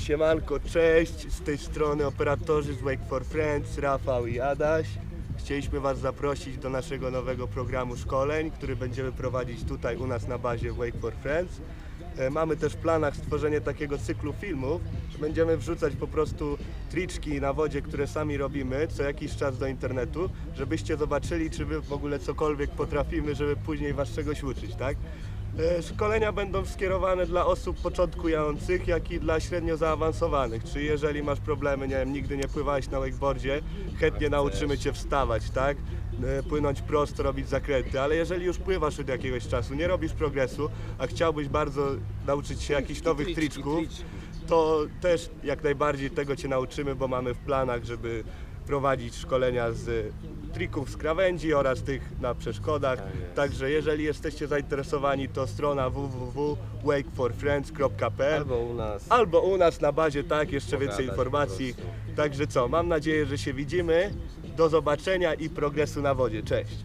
Siemanko, cześć, z tej strony operatorzy z Wake for Friends, Rafał i Adaś. Chcieliśmy Was zaprosić do naszego nowego programu szkoleń, który będziemy prowadzić tutaj u nas na bazie Wake for Friends. E, Mamy też w planach stworzenie takiego cyklu filmów. Będziemy wrzucać po prostu triczki na wodzie, które sami robimy co jakiś czas do internetu, żebyście zobaczyli, czy my w ogóle cokolwiek potrafimy, żeby później Was czegoś uczyć, tak? E, Szkolenia będą skierowane dla osób początkujących, jak i dla średnio zaawansowanych. Czyli jeżeli masz problemy, nie wiem, nigdy nie pływałeś na wakeboardzie, chętnie nauczymy Cię wstawać, tak? E, Płynąć prosto, robić zakręty, ale jeżeli już pływasz od jakiegoś czasu, nie robisz progresu, a chciałbyś bardzo nauczyć się jakichś nowych triczków, to też jak najbardziej tego Cię nauczymy, bo mamy w planach, żeby prowadzić szkolenia z trików z krawędzi oraz tych na przeszkodach. Tak. Także jeżeli jesteście zainteresowani, to strona www.wakeforfriends.pl Albo u nas. albo u nas na bazie, tak, jeszcze więcej informacji. Także co, mam nadzieję, że się widzimy. Do zobaczenia i progresu na wodzie. Cześć.